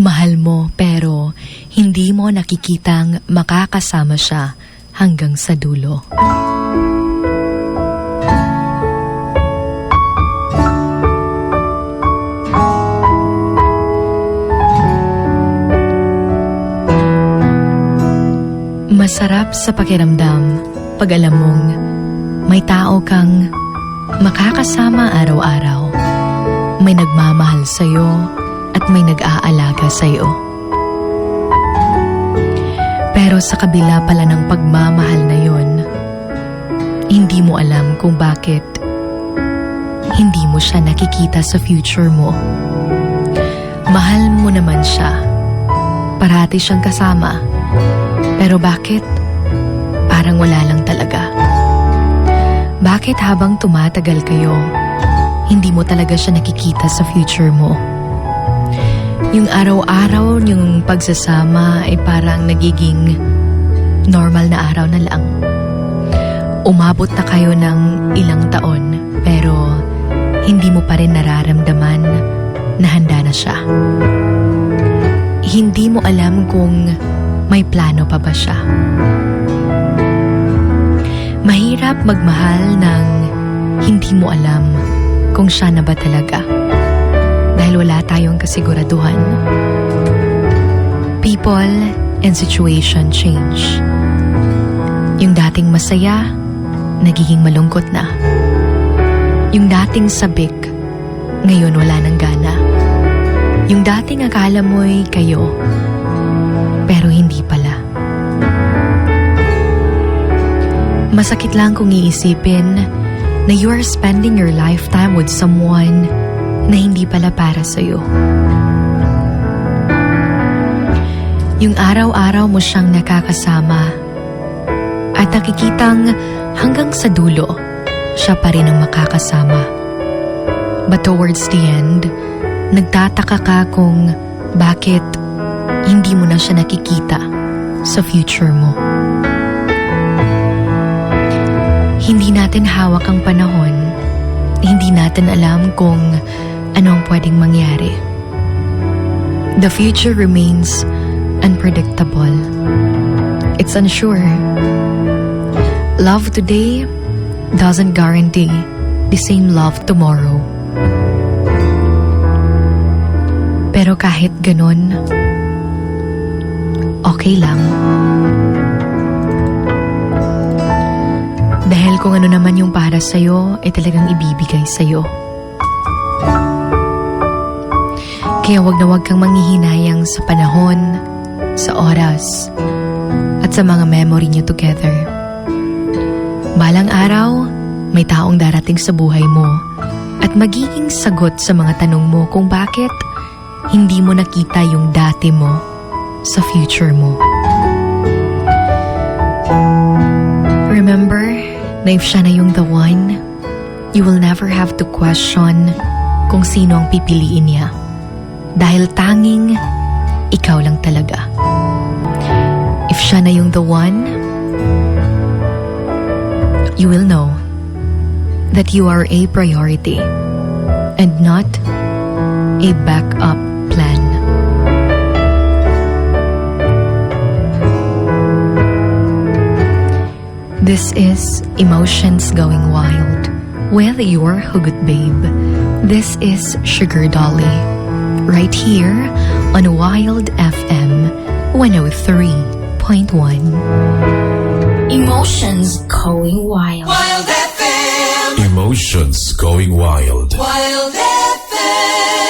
Mahal mo pero hindi mo nakikitang makakasama siya hanggang sa dulo. Masarap sa pakiramdam pag alam mong may tao kang makakasama araw-araw. May nagmamahal sa'yo at may nag-aalaga sa'yo. Pero sa kabila pala ng pagmamahal na yon, hindi mo alam kung bakit hindi mo siya nakikita sa future mo. Mahal mo naman siya. Parati siyang kasama. Pero bakit parang wala lang talaga? Bakit habang tumatagal kayo, hindi mo talaga siya nakikita sa future mo? Yung araw-araw yung pagsasama ay parang nagiging normal na araw na lang. Umabot na kayo ng ilang taon pero hindi mo pa rin nararamdaman na handa na siya. Hindi mo alam kung may plano pa ba siya. Mahirap magmahal ng hindi mo alam kung siya na ba talaga. Kasiguraduhan. People and situation change. Yung dating masaya, nagiging malungkot na. Yung dating sabik, ngayon wala nang gana. Yung dating akala mo'y kayo, pero hindi pala. Masakit lang kung iisipin na you are spending your lifetime with someone na hindi pala para sa'yo. Yung araw-araw mo siyang nakakasama at nakikitang hanggang sa dulo, siya pa rin ang makakasama. But towards the end, nagtataka ka kung bakit hindi mo na siya nakikita sa future mo. Hindi natin hawak ang panahon. Hindi natin alam kung anong pwedeng mangyari. The future remains unpredictable. It's unsure. Love today doesn't guarantee the same love tomorrow. Pero kahit ganun, okay lang. Dahil kung ano naman yung para sa'yo, ay talagang ibibigay sa'yo. Kaya wag na wag kang manghihinayang sa panahon, sa oras, at sa mga memory niyo together. Balang araw, may taong darating sa buhay mo at magiging sagot sa mga tanong mo kung bakit hindi mo nakita yung dati mo sa future mo. Remember na if siya na yung the one, you will never have to question kung sino ang pipiliin niya. Dahil tanging ikaw lang talaga. If siya na yung the one, you will know that you are a priority and not a backup plan. This is Emotions Going Wild with your Hugot Babe. This is Sugar Dolly. Right here on Wild FM 103.1. Emotions going wild. Wild FM. Emotions going wild. Wild FM.